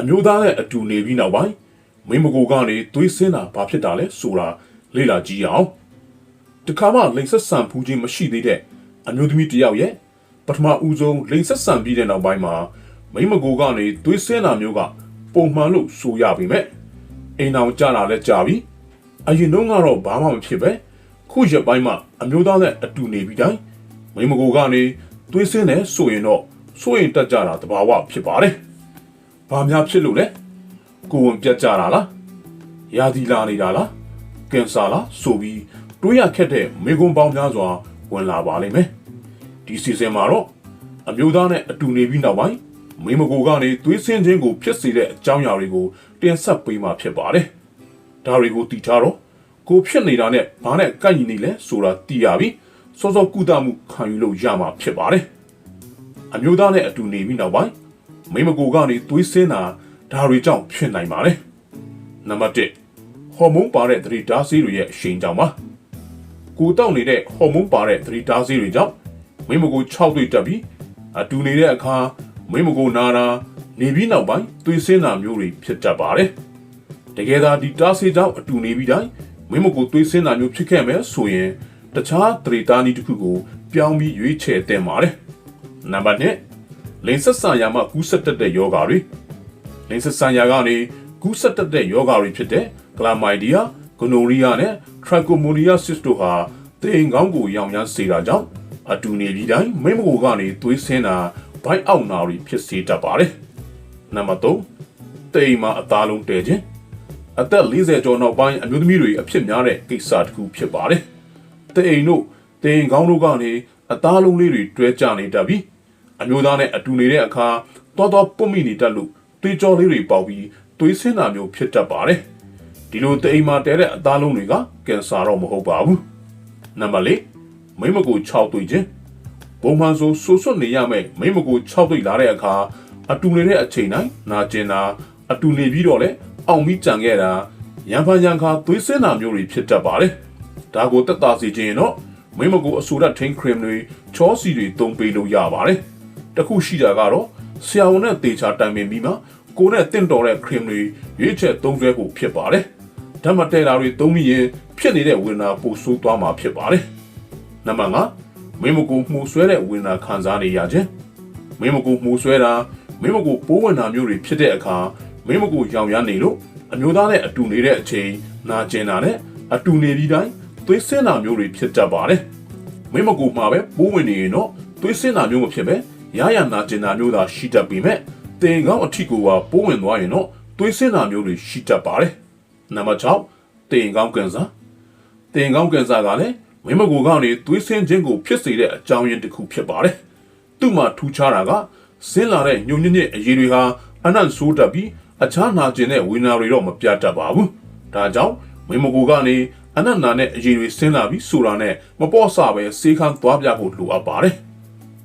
အမျိုးသားနဲ့အတူနေပြီးနောက်ပိုင်းမိမကိုကနေသွေးစင်းတာဘာဖြစ်တာလဲဆိုတာလေ့လာကြည့်ရအောင်တခါမှလိန်ဆက်ဆံဖူးခြင်းမရှိသေးတဲ့အမျိုးသမီးတစ်ယောက်ရဲ့ပထမဦးဆုံးလိန်ဆက်ဆံပြီးတဲ့နောက်ပိုင်းမှာမိမကိုကနေသွေးစင်းတာမျိုးကပုံမှန်လို့ဆိုရပေမဲ့အိမ်အောင်ကြတာလည်းကြာပြီအရင်တုန်းကတော့ဘာမှမဖြစ်ပဲခုရက်ပိုင်းမှာအမျိုးသားနဲ့အတူနေပြီးတိုင်းမိမကိုကနေသွေးစင်းတယ်ဆိုရင်တော့ဆိုရင်တက်ကြတာတဘာဝဖြစ်ပါတယ်။ ဘာများဖြစ်လို့လဲ။ကိုယ်ဝင်ပြတ်ကြတာလား။ရာသီလာနေတာလား။ကင်ဆာလားဆိုပြီးတွေးရခက်တဲ့မိကွန်ပေါင်းများစွာဝင်လာပါလိမ့်မယ်။ဒီစီစဉ်မှာတော့အမျိုးသားနဲ့အတူနေပြီးနောက်ပိုင်းမိမကိုကနေသွေးစင်းခြင်းကိုဖြစ်စေတဲ့အကြောင်းအရာတွေကိုတင်ဆက်ပေးမှာဖြစ်ပါတယ်။ဒါတွေကိုတည်ထားတော့ကိုဖြစ်နေတာနဲ့ဘာနဲ့ကိုက်ညီနေလဲဆိုတာသိရပြီ။စောစောကုသမှုခံယူလို့ရမှာဖြစ်ပါတယ်။အမျိုးသားနဲ့အတူနေပြီးနောက်ပိုင်း မိမကိုကနေသွေးစင်းတာဒါတွေကြောင့်ဖြစ်နိုင်ပါတယ်။နံပါတ်1ဟော်မုန်းပါတဲ့သတိတားဆေးတွေရဲ့အရှိန်ကြောင့်ပါ။ကိုတောက်နေတဲ့ဟော်မုန်းပါတဲ့သတိတားဆေးတွေကြောင့်မိမကို6တွေ့တက်ပြီးအတူနေတဲ့အခါမိမကိုနာတာနေပြီးနောက်ပိုင်းသွေးစင်းတာမျိုးတွေဖြစ်တတ်ပါတယ်။တကယ်သာဒီတားဆေးကြောင့်အတူနေပြီးတိုင်းမိမကိုသွေးစင်းတာမျိုးဖြစ်ခဲ့မယ်ဆိုရင်တခြားသတိတားနည်းတစ်ခုကိုပြောင်းပြီးရွေးချယ်တင်ပါတယ်။နံပါတ်2 လိန်ဆက်ဆံရာမှာကူးဆက်တတ်တဲ့ယောဂါတွေလိန်ဆက်ဆံရာကနေကူးဆက်တတ်တဲ့ယောဂါတွေဖြစ်တဲ့ကလာမိုက်ဒီယာဂနိုရီယာနဲ့ထရိုကိုမိုနီယာဆစ်တို့ဟာတိမ်ကောင်းကိုရောင်ရမ်းစေတာကြောင့်အတူနေပြီးတိုင်းမိမကိုကနေသွေးဆင်းတာဘိုက်အောက်နာတွေဖြစ်စေတတ်ပါတယ်။နံပါတ်3တိမ်မှာအသားလုံးတဲခြင်းအသက်40ကျော်နောက်ပိုင်းအမျိုးသမီးတွေအဖြစ်များတဲ့ကိစ္စတစ်ခုဖြစ်ပါတယ်။တိမ်တို့တိမ်ကောင်းတို့ကနေအသားလုံးလေးတွေတွဲကြနေတတ်ပြီး အမျိုးသားနဲ့အတူနေတဲ့အခါတော်တော်ပုတ်မိနေတတ်လို့သွေးကြောလေးတွေပေါက်ပြီးသွေးဆင်းတာမျိုးဖြစ်တတ်ပါတယ်။ဒီလိုတိမ်မှာတဲတဲ့အသားလုံးတွေကကင်ဆာတော့မဟုတ်ပါဘူး။နံပါတ်4မိမကို6တွေ့ခြင်းပုံမှန်ဆိုဆူဆွတ်နေရမယ်မိမကို6တွေ့လာတဲ့အခါအတူနေတဲ့အချိန်တိုင်းနာကျင်တာအတူနေပြီးတော့လေအောင်ပြီးကြံခဲ့တာရံဖန်ရံခါသွေးဆင်းတာမျိုးတွေဖြစ်တတ်ပါတယ်ဒါကိုတက်တာစီခြင်းတော့မိမကိုအဆူရထင်းခရင်တွေချောစီတွေတုံးပေးလို့ရပါတယ် တခုရှိတာကတော့ဆရာဝန်နဲ့တေချာတိုင်ပင်ပြီးမှကိုနဲ့တင့်တော်တဲ့ခရင်တွေရွေးချက်သုံးစွဲဖို့ဖြစ်ပါတယ်ဓာတ်မတဲတာတွေသုံးပြီးရင်ဖြစ်နေတဲ့ဝေဒနာပိုဆိုးသွားမှာဖြစ်ပါတယ်နံပါတ်5မင်းမကူမှုဆွဲတဲ့ဝေဒနာခံစားနေရခြင်းမင်းမကူမှုဆွဲတာမင်းမကူပိုးဝင်တာမျိုးတွေဖြစ်တဲ့အခါမင်းမကူရောင်ရမ်းနေလို့အမျိုးသားနဲ့အတူနေတဲ့အချိန်နာကျင်တာနဲ့အတူနေပြီးတိုင်းသွေးဆင်းတာမျိုးတွေဖြစ်တတ်ပါတယ်မင်းမကူမှာပဲပိုးဝင်နေရင်တော့သွေးဆင်းတာမျိုးမဖြစ်ပဲ ရရနာကျင်တာမျိုးသာရှိတတ်ပေမဲ့တင်ကောင်းအထီကိုပါပိုးဝင်သွားရင်တော့သွေးဆင်းတာမျိုးတွေရှိတတ်ပါတယ်နံပါတ်6တင်ကောင်းကင်ဆာတင်ကောင်းကင်ဆာကလည်းမင်းမကူကနေသွေးဆင်းခြင်းကိုဖြစ်စေတဲ့အကြောင်းရင်းတစ်ခုဖြစ်ပါတယ်သူ့မှာထူးခြားတာကဆင်းလာတဲ့ညုံညံ့ညံ့အရေးတွေဟာအနံ့ဆိုးတတ်ပြီးအခြားနာကျင်တဲ့ဝေဒနာတွေတော့မပြတ်တတ်ပါဘူးဒါကြောင့်မင်းမကူကနေအနံ့နာနဲ့အရေးတွေဆင်းလာပြီးဆိုတာနဲ့မပေါ့ဆပဲစေခန်းသွားပြဖို့လိုအပ်ပါတယ်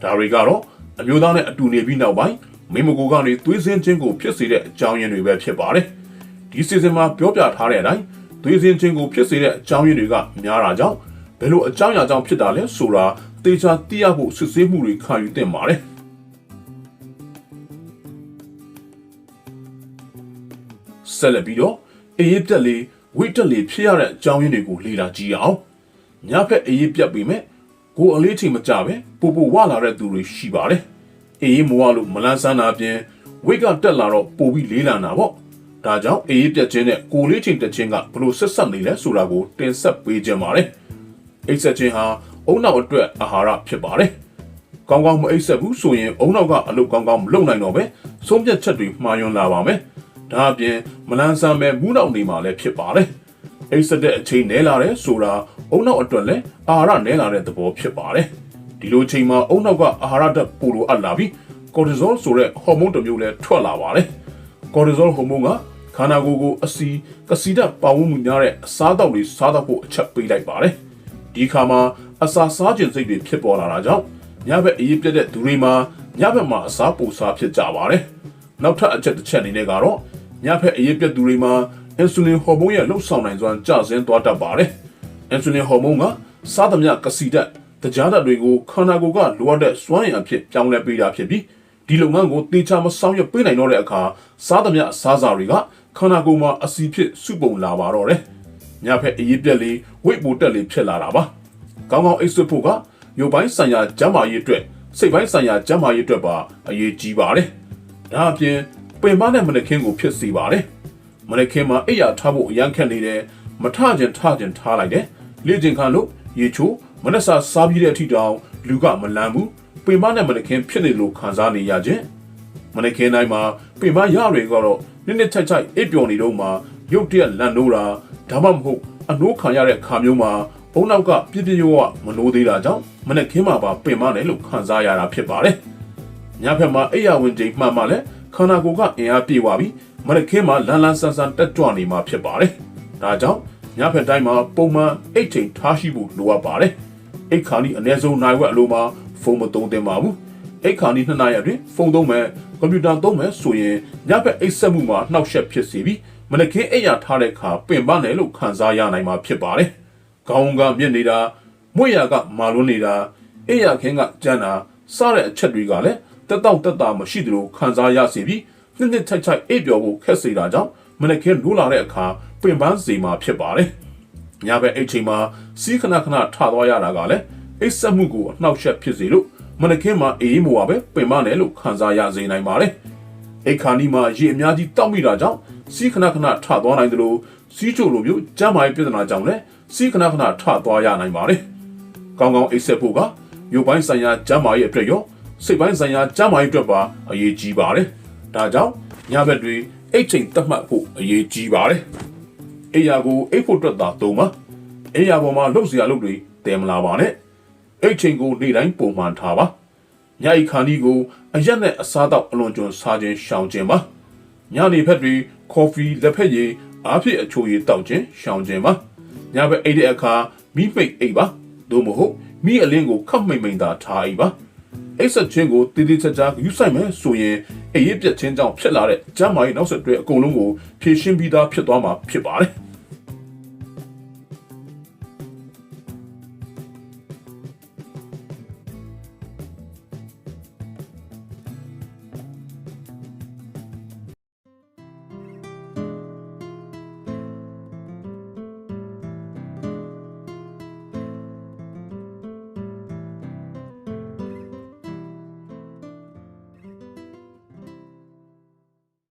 ဒါတွေကတော့ အမျိုးသားနဲ့အတူနေပြီးနောက်ပိုင်းမင်းမကူကနေသွေးစင်းခြင်းကိုဖြစ်စေတဲ့အကြောင်းရင်းတွေပဲဖြစ်ပါတယ်ဒီစီစဉ်မှာပြောပြထားတဲ့အတိုင်းသွေးစင်းခြင်းကိုဖြစ်စေတဲ့အကြောင်းရင်းတွေကများတာကြောင့်ဘယ်လိုအကြောင်းအရာကြောင့်ဖြစ်တာလဲဆိုတာတေချာသိရဖို့စစ်ဆေးမှုတွေခံယူသင့်ပါတယ်ဆက်လက်ပြီးတော့အေးရပြက်လေးဝိတ်တက်လေးဖြစ်ရတဲ့အကြောင်းရင်းတွေကိုလေ့လာကြည့်အောင်ညဖက်အေးရပြက်ပြီးမဲ့ ကိုအလေးချိန်မကြပဲပူပူဝလာတဲ့သူတွေရှိပါတယ်အေးမဝလို့မလန်းဆန်းတာပြင်ဝိတ်ကတက်လာတော့ပိုပြီးလေးလံတာပေါ့ဒါကြောင့်အေးပြက်ခြင်းနဲ့ကိုလေးချိန်တက်ခြင်းကဘလို့ဆက်ဆက်နေလဲဆိုတာကိုတင်ဆက်ပေးခြင်းပါတယ်အိတ်ဆက်ခြင်းဟာအုံနောက်အတွက်အာဟာရဖြစ်ပါတယ်။ကောင်းကောင်းမအိတ်ဆက်ဘူးဆိုရင်အုံနောက်ကအလုပ်ကောင်းကောင်းမလုပ်နိုင်တော့ပဲဆုံးဖြတ်ချက်တွေမှားယွင်းလာပါမယ်။ဒါအပြင်မလန်းဆန်းပဲမူးနောက်နေမှာလည်းဖြစ်ပါတယ်။ အိတ်ဆက်တဲ့အချိန်နဲလာတယ်ဆိုတာအုံနောက်အတွက်လည်းအာဟာရနဲလာတဲ့သဘောဖြစ်ပါတယ်။ဒီလိုအချိန်မှာအုံနောက်ကအာဟာရဓာတ်ပိုလိုအပ်လာပြီးကော်တီဇောဆိုတဲ့ဟော်မုန်းတစ်မျိုးလည်းထွက်လာပါတယ်။ကော်တီဇောဟော်မုန်းကခန္ဓာကိုယ်ကိုအစီကစီဓာတ်ပါဝင်မှုများတဲ့အစားအသောက်တွေစားတော့ဖို့အချက်ပေးလိုက်ပါတယ်။ဒီခါမှာအစာစားခြင်းစိတ်တွေဖြစ်ပေါ်လာတာကြောင့်ညဘက်အေးပြတ်တဲ့သူတွေမှာညဘက်မှာအစာပိုစားဖြစ်ကြပါတယ်။နောက်ထပ်အချက်တစ်ချက်အနေနဲ့ကတော့ညဘက်အေးပြတ်သူတွေမှာ အင်ဆူလင်ဟော်မုန်းရဲ့လှုပ်ဆောင်နိုင်စွမ်းကျဆင်းသွားတတ်ပါတယ်။အင်ဆူလင်ဟော်မုန်းကစားသမျှကစီဓာတ်တကြားဓာတ်တွေကိုခန္ဓာကိုယ်ကလိုအပ်တဲ့စွမ်းရည်အဖြစ်ပြောင်းလဲပေးတာဖြစ်ပြီးဒီလုပ်ငန်းကိုတေချာမဆောင်ရွက်ပေးနိုင်တော့တဲ့အခါစားသမျှစားစာတွေကခန္ဓာကိုယ်မှာအစီဖြစ်စုပုံလာပါတော့တယ်ညဖက်အရေးပြက်လေးဝိတ်ပိုတက်လေးဖြစ်လာတာပါကောင်းကောင်းအိတ်ဆွတ်ဖို့ကရုပ်ပိုင်းဆိုင်ရာကျန်းမာရေးအတွက်စိတ်ပိုင်းဆိုင်ရာကျန်းမာရေးအတွက်ပါအရေးကြီးပါတယ်ဒါအပြင်ပင်မနဲ့မနက်ခင်းကိုဖြစ်စေပါတယ် မနက်ခင်းမှာအိပ်ယာထားဖို့အရန်ခက်နေတယ်မထကျင်ထကျင်ထားလိုက်တယ်လေ့ကျင်ခါလို့ရေချိုးမနက်စာစားပြီးတဲ့အထိတောင်လူကမလန့်ဘူးပင်မနဲ့မနက်ခင်းဖြစ်နေလို့ခံစားနေရခြင်းမနက်ခင်းတိုင်းမှာပင်မရတွေကတော့နစ်နစ်ချိုက်ချိုက်အိပ်ပျော်နေတော့မှရုတ်တရက်လန့်နိုးတာဒါမှမဟုတ်အနိုးခံရတဲ့ခါမျိုးမှာဘုံနောက်ကပြပြရွာမနိုးသေးတာကြောင့်မနက်ခင်းမှာပါပင်မနဲ့လို့ခံစားရတာဖြစ်ပါတယ်ညဖက်မှာအိယာဝင်ချိန်မှန်မှလည်း ခန္ဓာကိုယ်ကအင်အားပြေသွားပြီးမနက်ခင်းမှာလန်းလန်းဆန်းဆန်းတက်ကြွနေမှာဖြစ်ပါတယ်ဒါကြောင့်ညဖက်တိုင်းမှာပုံမှန်အိတ်ချိန်ထားရှိဖို့လိုအပ်ပါတယ်အိတ်ခါနီအနည်းဆုံးနိုင်ဝက်အလိုမှာဖုန်းမသုံးသင့်ပါဘူးအိတ်ခါနီနှစ်နာရီအတွင်းဖုန်းသုံးမယ်ကွန်ပျူတာသုံးမယ်ဆိုရင်ညဖက်အိတ်ဆက်မှုမှာနှောက်ယှက်ဖြစ်စေပြီးမနက်ခင်းအိယာထားတဲ့အခါပင်ပန်းတယ်လို့ခံစားရနိုင်မှာဖြစ်ပါတယ်ခေါင်းကမြင့်နေတာမွေ့ရကမာလွန်းနေတာအိယာခင်းကကြမ်းတာစတဲ့အချက်တွေကလည်း တက်တောင့်တက်တာမရှိသလိုခံစားရစေပြီးနှစ်နှစ်ချိုက်ချိုက်အိပ်ပျော်ဖို့ခက်စေတာကြောင့်မနက်ခင်းလိုးလာတဲ့အခါပင်ပန်းစေမှာဖြစ်ပါတယ်ညဘက်အိတ်ချိန်မှာစီးခဏခဏထသွားရတာကလည်းအိတ်ဆက်မှုကိုအနှောက်အယှက်ဖြစ်စေလို့မနက်ခင်းမှာအေးမိုးပါပဲပင်ပန်းတယ်လို့ခံစားရစေနိုင်ပါတယ်အိတ်ခါနီမှာရေအများကြီးတောက်မိတာကြောင့်စီးခဏခဏထသွားနိုင်တယ်လို့စီးချိုလိုမျိုးကျန်းမာရေးပြဿနာကြောင့်လည်းစီးခဏခဏထသွားရနိုင်ပါတယ်ကောင်းကောင်းအိတ်ဆက်ဖို့ကရုပ်ပိုင်းဆိုင်ရာကျန်းမာရေးအတွက်ရော စိတ်ပိုင်းဆိုင်ရာကြားမာရေးအတွက်ပါအရေးကြီးပါတယ်။ဒါကြောင့်ညဘက်တွေအိတ်ချိန်သတ်မှတ်ဖို့အရေးကြီးပါတယ်။အိယာကိုအိတ်ဖို့အတွက်သာသုံးပါ။အိယာပေါ်မှာလှုပ်စရာလုပ်တွေတည်မလာပါနဲ့။အိတ်ချိန်ကိုနေ့တိုင်းပုံမှန်ထားပါ။ညအိခါနီကိုအရက်နဲ့အစားတောက်အလွန်ကျွံစားခြင်းရှောင်ခြင်းပါ။ညနေဖက်တွေကော်ဖီလက်ဖက်ရည်အားဖြင့်အချိုရည်တောက်ခြင်းရှောင်ခြင်းပါ။ညဘက်အိတ်တဲ့အခါမိပိတ်အိတ်ပါ။သို့မဟုတ်မိအလင်းကိုခပ်မိမ့်မိန်သာထားအိတ်ပါ။ အိတ်ဆက်ခြင်းကိုတည်တည်ချာချာယူဆိုင်မယ်ဆိုရင်အရေးပြတ်ခြင်းကြောင့်ဖြစ်လာတဲ့ကျန်းမာရေးနောက်ဆက်တွဲအကုန်လုံးကိုဖြည့်ရှင်းပြီးသားဖြစ်သွားမှာဖြစ်ပါတယ်